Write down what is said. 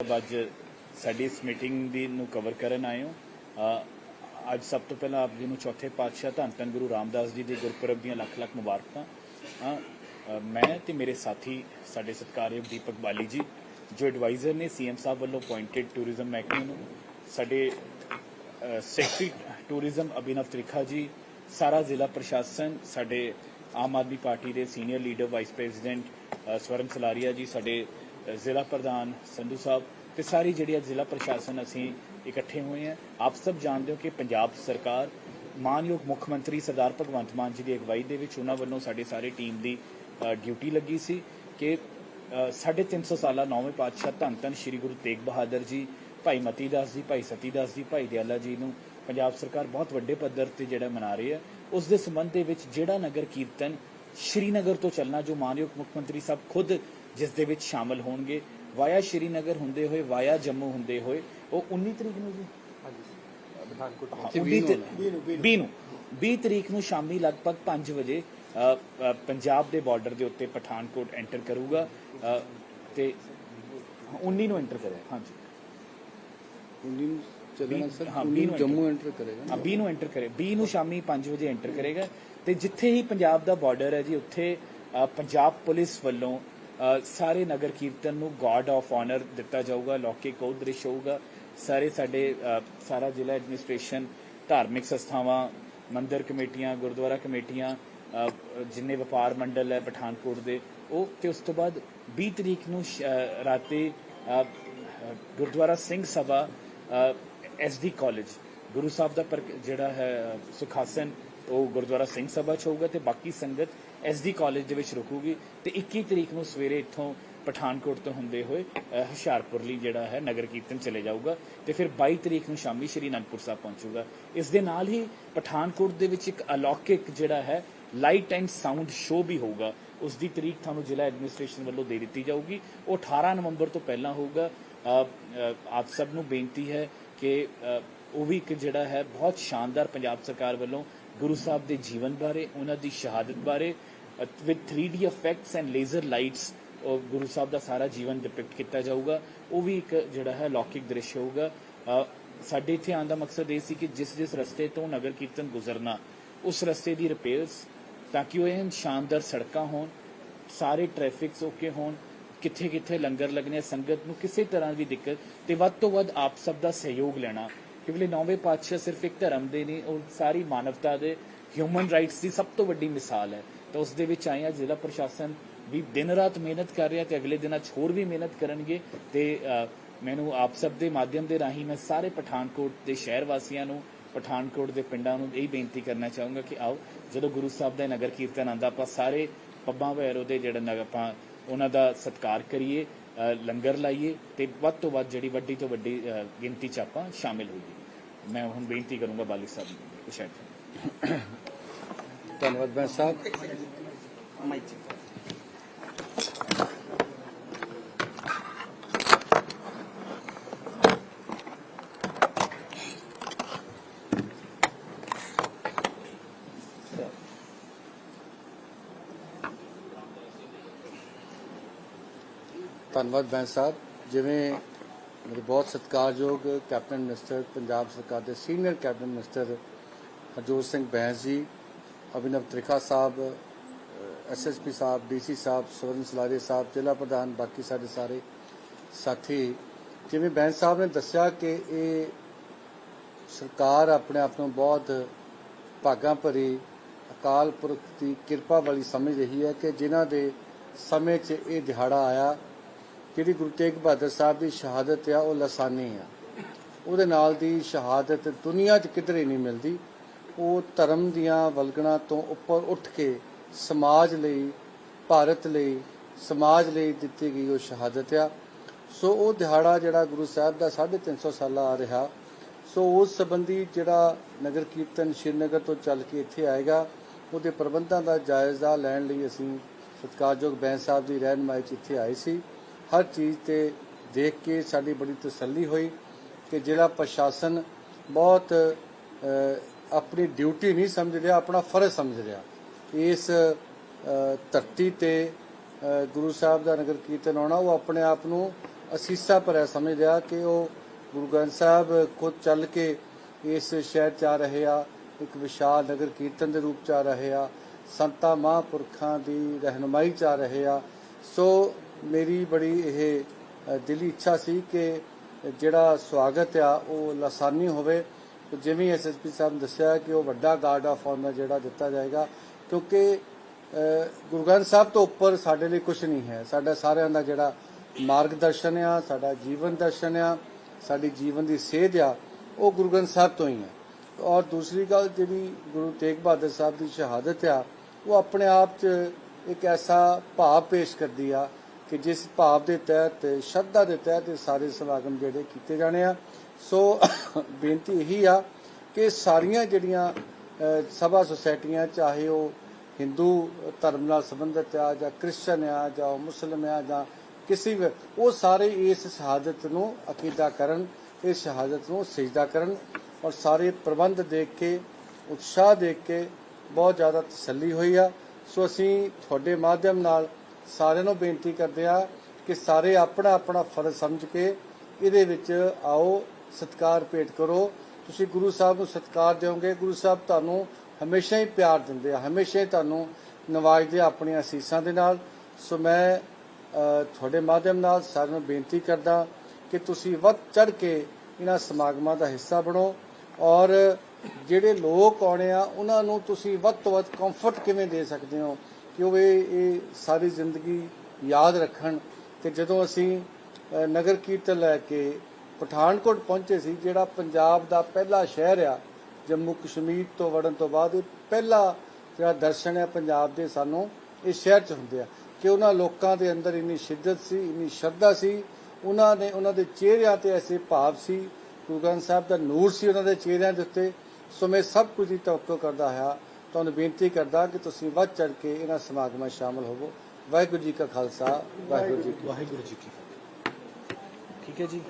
ਅੱਜ ਸਾਡੀ ਇਸ ਮੀਟਿੰਗ ਦੀ ਨੂੰ ਕਵਰ ਕਰਨ ਆਏ ਹੋ। ਅੱਜ ਸਭ ਤੋਂ ਪਹਿਲਾਂ ਆਪ ਜੀ ਨੂੰ ਚੌਥੇ ਪਾਤਸ਼ਾਹ ਧੰਨ ਧੰਨ ਗੁਰੂ ਰਾਮਦਾਸ ਜੀ ਦੇ ਗੁਰਪੁਰਬ ਦੀਆਂ ਲੱਖ ਲੱਖ ਮੁਬਾਰਕਾਂ। ਮੈਂ ਤੇ ਮੇਰੇ ਸਾਥੀ ਸਾਡੇ ਸਤਿਕਾਰਯੋਗ ਦੀਪਕ ਬਾਲੀ ਜੀ ਜੋ ਐਡਵਾਈਜ਼ਰ ਨੇ ਸੀਐਮ ਸਾਹਿਬ ਵੱਲੋਂ ਅਪਾਇੰਟਡ ਟੂਰਿਜ਼ਮ ਮਹਿਕਮੇ ਨੂੰ ਸਾਡੇ ਅ, ਸੈਕਟਰੀ ਟੂਰਿਜ਼ਮ ਅਭਿਨਵ ਤ੍ਰਿਖਾ ਜੀ ਸਾਰਾ ਜ਼ਿਲ੍ਹਾ ਪ੍ਰਸ਼ਾਸਨ ਸਾਡੇ ਆਮ ਆਦਮੀ ਪਾਰਟੀ ਦੇ senior leader vice president uh, Swaran Salaria ji ਸਾਡੇ ਜ਼ਿਲ੍ਹਾ ਪ੍ਰਧਾਨ ਸੰਧੂ ਸਾਹਿਬ ਤੇ ਸਾਰੀ ਜਿਹੜੀ ਅੱਜ ਜ਼ਿਲ੍ਹਾ ਪ੍ਰਸ਼ਾਸਨ ਅਸੀਂ ਇਕੱਠੇ ਹੋਏ ਹਾਂ। ਆਪ ਸਭ ਜਾਣਦੇ ਹੋ ਕਿ ਪੰਜਾਬ ਸਰਕਾਰ ਮਾਨਯੋਗ ਮੁੱਖ ਮੰਤਰੀ ਸਰਦਾਰ ਭਗਵੰਤ ਮਾਨ ਜੀ ਦੀ ਅਗਵਾਈ ਦੇ ਵਿੱਚ ਉਹਨਾਂ ਵੱਲੋਂ ਸਾਡੇ ਸਾਰੇ ਟੀਮ ਦੀ ਡਿਊਟੀ ਲੱਗੀ ਸੀ ਕਿ ਅ, ਸਾਢੇ ਤਿੰਨ ਸੌ ਸਾਲਾ ਨੌਵੇਂ ਪਾਤਸ਼ਾਹ ਧੰਨ ਧੰਨ ਸ੍ਰੀ ਗੁਰੂ ਤੇਗ ਬਹਾਦਰ ਜੀ ਭਾਈ ਮਤੀ ਦਾਸ ਜੀ ਭਾਈ ਸਤੀ ਦਾਸ ਜੀ ਭਾਈ ਦਿਆਲਾ ਜੀ ਨੂੰ ਪੰਜਾਬ ਸਰਕਾਰ ਬਹੁਤ ਵੱਡੇ ਪੱਧਰ ਤੇ ਜਿਹੜਾ ਮਨਾ ਰਹੀ ਹੈ। ਉਸ ਦੇ ਸੰਬੰਧ ਦੇ ਵਿੱਚ ਜਿਹੜਾ ਨਗਰ ਕੀਰਤਨ ਸ਼੍ਰੀਨਗਰ ਤੋਂ ਚੱਲਣਾ ਜੋ ਮਾਨਯੋਗ ਮੁੱਖ ਮੰਤਰੀ ਸਾਹਿਬ ਖੁਦ ਜਿਸ ਦੇ ਵਿੱਚ ਸ਼ਾਮਲ ਹੋਣਗੇ। ਵਾਇਆ ਸ਼੍ਰੀਨਗਰ ਹੁੰਦੇ ਹੋਏ ਵਾਇਆ ਜੰਮੂ ਹੁੰਦੇ ਹੋਏ। ਉਹ 19 ਤਰੀਕ ਨੂੰ ਜੀ? ਪਠਾਨਕੋਟ ਹਾਂ, 19 ਤਰੀ- 20 ਨੂੰ 20 ਤਰੀਕ ਨੂੰ ਸ਼ਾਮੀ ਲਗਭਗ 5 ਵਜੇ ਪੰਜਾਬ ਦੇ ਬਾਰਡਰ ਦੇ ਉੱਤੇ ਪਠਾਨਕੋਟ ਐਂਟਰ ਕਰੂਗਾ। ਤੇ 19 ਨੂੰ ਐਂਟਰ ਕਰੇ। ਹਾਂਜੀ। 19 ਨੂੰ ਚੱਲਣਾ ਸਰ? ਹਾਂ, 19 ਵੀਹ ਨੂੰ ਜੰਮੂ ਐਂਟਰ ਕਰੇਗਾ ਹਾਂ 20 ਨੂੰ ਐਂਟਰ ਕਰੇ। 20 ਨੂੰ ਸ਼ਾਮੀ 5 ਵਜੇ ਐਂਟਰ ਕਰੇਗਾ। ਤੇ ਜਿੱਥੇ ਹੀ ਪੰਜਾਬ ਦਾ ਬਾਰਡਰ ਹੈ ਜੀ ਉੱਥੇ ਪੰਜਾਬ ਪੁਲਿਸ ਵੱਲੋਂ ਸਾਰੇ ਨਗਰ ਕੀਰਤਨ ਨੂੰ ਗਾਰਡ ਆਫ ਆਨਰ ਦਿੱਤਾ ਜਾਊਗਾ, ਲੌਕਿਕ ਉਹ ਦ੍ਰਿਸ਼ ਹੋਊਗਾ। ਸਾਰੇ ਸਾਡੇ ਸਾਰਾ ਜ਼ਿਲ੍ਹਾ ਐਡਮਿਨਿਸਟ੍ਰੇਸ਼ਨ ਧਾਰਮਿਕ ਸੰਸਥਾਵਾਂ, ਮੰਦਿਰ ਕਮੇਟੀਆਂ, ਗੁਰਦੁਆਰਾ ਕਮੇਟੀਆਂ ਜਿੰਨੇ ਵਪਾਰ ਮੰਡਲ ਹੈ ਪਠਾਨਕੋਟ ਦੇ, ਉਹ ਤੇ ਉਸ ਤੋਂ ਬਾਅਦ 20 ਤਰੀਕ ਨੂੰ ਸ਼- ਰਾਤੀ ਗੁਰਦੁਆਰਾ ਸਿੰਘ ਸਭਾ ਐਸਡੀ ਕਾਲਜ ਗੁਰੂ ਸਾਹਿਬ ਦਾ ਪਰ- ਜਿਹੜਾ ਹੈ, ਸੁਖਾਸਨ, ਉਹ ਗੁਰਦੁਆਰਾ ਸਿੰਘ ਸਭਾ ਚ ਹੋਊਗਾ ਤੇ ਬਾਕੀ ਸੰਗਤ ਐਸਡੀ ਕਾਲਜ ਦੇ ਵਿੱਚ ਰੁਕੂਗੀ ਤੇ 21 ਤਰੀਕ ਨੂੰ ਸਵੇਰੇ ਇੱਥੋਂ ਪਠਾਨਕੋਟ ਤੋਂ ਹੁੰਦੇ ਹੋਏ ਹੁਸ਼ਿਆਰਪੁਰ ਲਈ ਜਿਹੜਾ ਹੈ ਨਗਰ ਕੀਰਤਨ ਚਲੇ ਜਾਊਗਾ ਤੇ ਫਿਰ 22 ਤਰੀਕ ਨੂੰ ਸ਼ਾਮੀ ਸ਼੍ਰੀ ਅਨੰਦਪੁਰ ਸਾਹਿਬ ਪਹੁੰਚੂਗਾ। ਇਸ ਦੇ ਨਾਲ ਹੀ ਪਠਾਨਕੋਟ ਦੇ ਵਿੱਚ ਇੱਕ ਅਲੌਕਿਕ ਜਿਹੜਾ ਹੈ ਲਾਈਟ ਐਂਡ ਸਾਊਂਡ ਸ਼ੋਅ ਵੀ ਹੋਊਗਾ। ਉਸ ਦੀ ਤਰੀਕ ਤੁਹਾਨੂੰ ਜ਼ਿਲ੍ਹਾ ਐਡਮਿਨਿਸਟ੍ਰੇਸ਼ਨ ਵੱਲੋਂ ਦੇ ਦਿੱਤੀ ਜਾਊਗੀ। ਉਹ 18 ਨਵੰਬਰ ਤੋਂ ਪਹਿਲਾਂ ਹੋਊਗਾ। ਆਪ ਸਭ ਨੂੰ ਬੇਨਤੀ ਹੈ ਕਿ ਉਹ ਵੀ ਇੱਕ ਜਿਹੜਾ ਹੈ ਬਹੁਤ ਸ਼ਾਨਦਾਰ ਪੰਜਾਬ ਸਰਕਾਰ ਵੱਲੋਂ ਗੁਰੂ ਸਾਹਿਬ ਦੇ ਜੀਵਨ ਬਾਰੇ, ਉਹਨਾਂ ਦੀ ਸ਼ਹਾਦਤ ਬਾਰੇ with 3D effects and laser lights ਉਹ ਗੁਰੂ ਸਾਹਿਬ ਦਾ ਸਾਰਾ ਜੀਵਨ ਡਿਪਿਕਟ ਕੀਤਾ ਜਾਊਗਾ। ਉਹ ਵੀ ਇੱਕ ਜਿਹੜਾ ਹੈ ਲੌਕਿਕ ਦ੍ਰਿਸ਼ ਹੋਊਗਾ। ਸਾਡੇ ਇੱਥੇ ਆਉਣ ਦਾ ਮਕਸਦ ਇਹ ਸੀ ਕਿ ਜਿਸ ਜਿਸ ਰਸਤੇ ਤੋਂ ਨਗਰ ਕੀਰਤਨ ਗੁਜ਼ਰਨਾ, ਉਸ ਰਸਤੇ ਦੀ ਰਿਪੇਅਰਸ ਤਾਂ ਕਿ ਉਹ ਇਹ ਸ਼ਾਨਦਾਰ ਸੜਕਾਂ ਹੋਣ, ਸਾਰੇ ਟ੍ਰੈਫਿਕਸ ਓਕੇ ਹੋਣ ਕਿੱਥੇ ਕਿੱਥੇ ਲੰਗਰ ਲੱਗਣੇ ਸੰਗਤ ਨੂੰ ਕਿਸੇ ਤਰ੍ਹਾਂ ਦੀ ਦਿੱਕਤ, ਤੇ ਵੱਧ ਤੋਂ ਵੱਧ ਆਪ ਸਭ ਦਾ ਸਹਿਯੋਗ ਲੈਣਾ। ਕਿਉਂਕਿ ਨੌਵੇਂ ਪਾਤਸ਼ਾਹ ਸਿਰਫ ਇੱਕ ਧਰਮ ਦੇ ਨਹੀਂ ਉਹ ਸਾਰੀ ਮਾਨਵਤਾ ਦੇ ਹਿਊਮਨ ਰਾਈਟਸ ਦੀ ਸਭ ਤੋਂ ਵੱਡੀ ਮਿਸਾਲ ਹੈ। ਤਾਂ ਉਸ ਦੇ ਵਿੱਚ ਆਏ ਆ ਜ਼ਿਲ੍ਹਾ ਪ੍ਰਸ਼ਾਸਨ ਵੀ ਦਿਨ ਰਾਤ ਮਿਹਨਤ ਕਰ ਰਿਹਾ ਤੇ ਅਗਲੇ ਦਿਨਾਂ 'ਚ ਹੋਰ ਵੀ ਮਿਹਨਤ ਕਰਨਗੇ। ਤੇ ਮੈਨੂੰ ਆਪ ਸਭ ਦੇ ਮਾਧਿਅਮ ਦੇ ਰਾਹੀਂ ਮੈਂ ਸਾਰੇ ਪਠਾਨਕੋਟ ਦੇ ਸ਼ਹਿਰ ਵਾਸੀਆਂ ਨੂੰ, ਪਠਾਨਕੋਟ ਦੇ ਪਿੰਡਾਂ ਨੂੰ ਇਹ ਬੇਨਤੀ ਕਰਨਾ ਚਾਹੂੰਗਾ ਕਿ ਆਓ, ਜਦੋਂ ਗੁਰੂ ਸਾਹਿਬ ਦਾ ਨਗਰ ਕੀਰਤਨ ਆਂਦਾ ਆਪਾਂ ਸਾਰੇ ਪੱਬਾਂ ਵੈਰੋ ਦੇ ਜਿਹੜਾ ਨਗਰ ਆਪਾਂ ਉਹਨਾਂ ਦਾ ਸਤਿਕਾਰ ਕਰੀਏ ਲੰਗਰ ਲਾਈਏ ਤੇ ਵੱਧ ਤੋਂ ਵੱਧ ਜਿਹੜੀ ਵੱਡੀ ਤੋਂ ਵੱਡੀ ਗਿਣਤੀ ਚ ਆਪਾਂ ਸ਼ਾਮਿਲ ਹੋਈਏ। ਮੈਂ ਹੁਣ ਬੇਨਤੀ ਕਰੂੰਗਾ ਬਾਲੀ ਸਾਹਿਬ ਨੂੰ ਕੁਸ਼ੈਟ ਧੰਨਵਾਦ ਬੈਂਸ ਸਾਹਿਬ ਧੰਨਵਾਦ ਬੈਂਸ ਸਾਹਿਬ ਜਿਵੇਂ ਮੇਰੇ ਬਹੁਤ ਸਤਿਕਾਰਯੋਗ ਕੈਪਟਨ ਮਿਨਿਸਟਰ ਪੰਜਾਬ ਸਰਕਾਰ ਦੇ senior cabinet minister Harjot Singh Bains ji, Abhinav Trikha ਸਾਹਿਬ ਐਸਐਸਪੀ ਸਾਹਿਬ ਡੀਸੀ ਸਾਹਿਬ, ਸਵਰਨ ਸਲਾਰੇ ਸਾਹਿਬ, ਜ਼ਿਲ੍ਹਾ ਪ੍ਰਧਾਨ, ਬਾਕੀ ਸਾਡੇ ਸਾਰੇ ਸਾਥੀ। ਜਿਵੇਂ ਬੈਂਸ ਸਾਹਿਬ ਨੇ ਦੱਸਿਆ ਕਿ ਇਹ ਸਰਕਾਰ ਆਪਣੇ ਆਪ ਨੂੰ ਬਹੁਤ ਭਾਗਾਂ ਭਰੀ, ਅਕਾਲ ਪੁਰਖ ਦੀ ਕਿਰਪਾ ਵਾਲੀ ਸਮਝ ਰਹੀ ਹੈ ਕਿ ਜਿਨ੍ਹਾਂ ਦੇ ਸਮੇਂ 'ਚ ਇਹ ਦਿਹਾੜਾ ਆਇਆ ਜਿਹੜੀ ਗੁਰੂ ਤੇਗ ਬਹਾਦਰ ਸਾਹਿਬ ਦੀ ਸ਼ਹਾਦਤ ਆ, ਉਹ ਲਸਾਨੀ ਆ। ਉਹਦੇ ਨਾਲ ਦੀ ਸ਼ਹਾਦਤ ਦੁਨੀਆ 'ਚ ਕਿਧਰੇ ਨਹੀਂ ਮਿਲਦੀ। ਉਹ ਧਰਮ ਦੀਆਂ ਵਲਗਣਾ ਤੋਂ ਉੱਪਰ ਉੱਠ ਕੇ ਸਮਾਜ ਲਈ, ਭਾਰਤ ਲਈ, ਸਮਾਜ ਲਈ ਦਿੱਤੀ ਗਈ ਉਹ ਸ਼ਹਾਦਤ ਆ। ਸੋ ਉਹ ਦਿਹਾੜਾ ਜਿਹੜਾ ਗੁਰੂ ਸਾਹਿਬ ਦਾ 350 ਸਾਲਾ ਆ ਰਿਹਾ, ਸੋ ਉਸ ਸੰਬੰਧੀ ਜਿਹੜਾ ਨਗਰ ਕੀਰਤਨ ਸ਼੍ਰੀਨਗਰ ਤੋਂ ਚੱਲ ਕੇ ਇੱਥੇ ਆਏਗਾ, ਉਹਦੇ ਪ੍ਰਬੰਧਾਂ ਦਾ ਜਾਇਜ਼ਾ ਲੈਣ ਲਈ ਅਸੀਂ ਸਤਿਕਾਰਯੋਗ ਬੈਂਸ ਸਾਹਿਬ ਦੀ ਰਹਿਨਮਾਈ 'ਚ ਇੱਥੇ ਆਏ ਸੀ। ਹਰ ਚੀਜ਼ ਤੇ ਦੇਖ ਕੇ ਸਾਡੀ ਬੜੀ ਤਸੱਲੀ ਹੋਈ ਕਿ ਜ਼ਿਲ੍ਹਾ ਪ੍ਰਸ਼ਾਸਨ ਬਹੁਤ ਆਪਣੀ ਡਿਊਟੀ ਨਹੀਂ ਸਮਝ ਰਿਹਾ, ਆਪਣਾ ਫਰਜ਼ ਸਮਝ ਰਿਹਾ। ਇਸ ਧਰਤੀ ਤੇ ਗੁਰੂ ਸਾਹਿਬ ਦਾ ਨਗਰ ਕੀਰਤਨ ਆਉਣਾ, ਉਹ ਆਪਣੇ ਆਪ ਨੂੰ ਅਸੀਸਾ ਭਰਿਆ ਸਮਝ ਰਿਹਾ ਕਿ ਉਹ ਗੁਰੂ ਗ੍ਰੰਥ ਸਾਹਿਬ ਖੁਦ ਚੱਲ ਕੇ ਇਸ ਸ਼ਹਿਰ ਚ ਆ ਰਹੇ ਆ, ਇੱਕ ਵਿਸ਼ਾਲ ਨਗਰ ਕੀਰਤਨ ਦੇ ਰੂਪ ਚ ਆ ਰਹੇ ਆ, ਸੰਤਾਂ ਮਹਾਂਪੁਰਖਾਂ ਦੀ ਰਹਿਨੁਮਾਈ ਚ ਆ ਰਹੇ ਆ। ਸੋ ਮੇਰੀ ਬੜੀ ਇਹ ਅ, ਦਿਲੀ ਇੱਛਾ ਸੀ ਕਿ ਜਿਹੜਾ ਸਵਾਗਤ ਆ ਉਹ ਲਾਸਾਨੀ ਹੋਵੇ। ਤੇ ਜਿਵੇਂ ਐਸਐਸਪੀ ਸਾਹਿਬ ਨੇ ਦੱਸਿਆ ਕਿ ਉਹ ਵੱਡਾ ਗਾਰਡ ਆਫ ਆਨਰ ਜਿਹੜਾ ਦਿੱਤਾ ਜਾਏਗਾ ਕਿਉਂਕਿ ਗੁਰੂ ਗ੍ਰੰਥ ਸਾਹਿਬ ਤੋਂ ਉੱਪਰ ਸਾਡੇ ਲਈ ਕੁਝ ਨਹੀਂ ਹੈ। ਸਾਡਾ ਸਾਰਿਆਂ ਦਾ ਜਿਹੜਾ ਮਾਰਗਦਰਸ਼ਨ ਆ ਸਾਡਾ ਜੀਵਨ ਦਰਸ਼ਨ ਆ ਸਾਡੀ ਜੀਵਨ ਦੀ ਸੇਧ ਆ ਉਹ ਗੁਰੂ ਗ੍ਰੰਥ ਸਾਹਿਬ ਤੋਂ ਹੀ ਹੈ। ਔਰ ਦੂਸਰੀ ਗੱਲ ਜਿਹੜੀ ਗੁਰੂ ਤੇਗ ਬਹਾਦਰ ਸਾਹਿਬ ਦੀ ਸ਼ਹਾਦਤ ਆ ਉਹ ਆਪਣੇ ਆਪ 'ਚ ਇੱਕ ਐਸਾ ਭਾਵ ਪੇਸ਼ ਕਰਦੀ ਆ ਕਿ ਜਿਸ ਭਾਵ ਦੇ ਤਹਿਤ ਸ਼ਰਧਾ ਦੇ ਤਹਿਤ ਇਹ ਸਾਰੇ ਸਮਾਗਮ ਜਿਹੜੇ ਕੀਤੇ ਜਾਣੇ ਆ। ਸੋ ਬੇਨਤੀ ਇਹੀ ਆ ਕਿ ਸਾਰੀਆਂ ਜਿਹੜੀਆਂ ਸਭਾ ਸੁਸਾਇਟੀਆਂ, ਚਾਹੇ ਉਹ ਹਿੰਦੂ ਧਰਮ ਨਾਲ ਸੰਬੰਧਿਤ ਆ ਜਾਂ ਕ੍ਰਿਸਚਨ ਆ ਜਾਂ ਉਹ ਮੁਸਲਮ ਆ ਜਾਂ ਕਿਸੇ ਵੀ, ਉਹ ਸਾਰੇ ਇਸ ਸ਼ਹਾਦਤ ਨੂੰ ਅਕੀਦਾ ਕਰਨ, ਇਸ ਸ਼ਹਾਦਤ ਨੂੰ ਸਜਦਾ ਕਰਨ ਔਰ ਸਾਰੇ ਪ੍ਰਬੰਧ ਦੇਖ ਕੇ, ਉਤਸ਼ਾਹ ਦੇਖ ਕੇ ਬਹੁਤ ਜ਼ਿਆਦਾ ਤਸੱਲੀ ਹੋਈ ਆ। ਸੋ ਅਸੀਂ ਤੁਹਾਡੇ ਮਾਧਿਅਮ ਨਾਲ ਸਾਰਿਆਂ ਨੂੰ ਬੇਨਤੀ ਕਰਦੇ ਆ ਕਿ ਸਾਰੇ ਆਪਣਾ ਆਪਣਾ ਫਰਜ਼ ਸਮਝ ਕੇ ਇਹਦੇ ਵਿੱਚ ਆਓ, ਸਤਿਕਾਰ ਭੇਟ ਕਰੋ। ਤੁਸੀਂ ਗੁਰੂ ਸਾਹਿਬ ਨੂੰ ਸਤਿਕਾਰ ਦਿਓਗੇ। ਗੁਰੂ ਸਾਹਿਬ ਤੁਹਾਨੂੰ ਹਮੇਸ਼ਾ ਹੀ ਪਿਆਰ ਦਿੰਦੇ ਆ, ਹਮੇਸ਼ਾ ਹੀ ਤੁਹਾਨੂੰ ਨਵਾਜਦੇ ਆਪਣੀਆਂ ਅਸੀਸਾਂ ਦੇ ਨਾਲ। ਸੋ ਮੈਂ ਤੁਹਾਡੇ ਮਾਧਿਅਮ ਨਾਲ ਸਾਰਿਆਂ ਨੂੰ ਬੇਨਤੀ ਕਰਦਾ ਕਿ ਤੁਸੀਂ ਵੱਧ ਚੜ ਕੇ ਇਹਨਾਂ ਸਮਾਗਮਾਂ ਦਾ ਹਿੱਸਾ ਬਣੋ ਔਰ ਜਿਹੜੇ ਲੋਕ ਆਉਣੇ ਆ, ਉਹਨਾਂ ਨੂੰ ਤੁਸੀਂ ਵੱਧ ਤੋਂ ਵੱਧ ਕੰਫਰਟ ਕਿਵੇਂ ਦੇ ਸਕਦੇ ਹੋ? ਕਿ ਉਹ ਇਹ ਸਾਰੀ ਜ਼ਿੰਦਗੀ ਯਾਦ ਰੱਖਣ ਕਿ ਜਦੋਂ ਅਸੀਂ ਨਗਰ ਕੀਰਤਨ ਲੈ ਕੇ ਪਠਾਨਕੋਟ ਪਹੁੰਚੇ ਸੀ, ਜਿਹੜਾ ਪੰਜਾਬ ਦਾ ਪਹਿਲਾ ਸ਼ਹਿਰ ਆ, ਜੰਮੂ ਕਸ਼ਮੀਰ ਤੋਂ ਵੜਨ ਤੋਂ ਬਾਅਦ ਇਹ ਪਹਿਲਾ ਜਿਹੜਾ ਦਰਸ਼ਨ ਹੈ ਪੰਜਾਬ ਦੇ ਸਾਨੂੰ ਇਸ ਸ਼ਹਿਰ 'ਚ ਹੁੰਦੇ ਆ। ਕਿ ਉਹਨਾਂ ਲੋਕਾਂ ਦੇ ਅੰਦਰ ਇੰਨੀ ਸ਼ਿੱਦਤ ਸੀ, ਇੰਨੀ ਸ਼ਰਧਾ ਸੀ, ਉਹਨਾਂ ਨੇ ਉਹਨਾਂ ਦੇ ਚਿਹਰਿਆਂ ਤੇ ਐਸੇ ਭਾਵ ਸੀ, ਗੁਰੂ ਗ੍ਰੰਥ ਸਾਹਿਬ ਦਾ ਨੂਰ ਸੀ ਉਹਨਾਂ ਦੇ ਚਿਹਰਿਆਂ ਦੇ ਉੱਤੇ। ਸੋ ਮੈਂ ਸਭ ਕੁਝ ਹੀ ਤਵੱਕੋ ਕਰਦਾ ਹਾਂ ਤੁਹਾਨੂੰ ਬੇਨਤੀ ਕਰਦਾ ਕਿ ਤੁਸੀਂ ਵੱਧ ਚੜ ਕੇ ਇਹਨਾਂ ਸਮਾਗਮਾਂ 'ਚ ਸ਼ਾਮਲ ਹੋਵੋ। ਵਾਹਿਗੁਰੂ ਜੀ ਕਾ ਖਾਲਸਾ, ਵਾਹਿਗੁਰੂ ਜੀ ਕੀ ਵਾਹਿਗੁਰੂ ਜੀ ਕੀ ਫਤਿਹ। ਠੀਕ ਹੈ ਜੀ।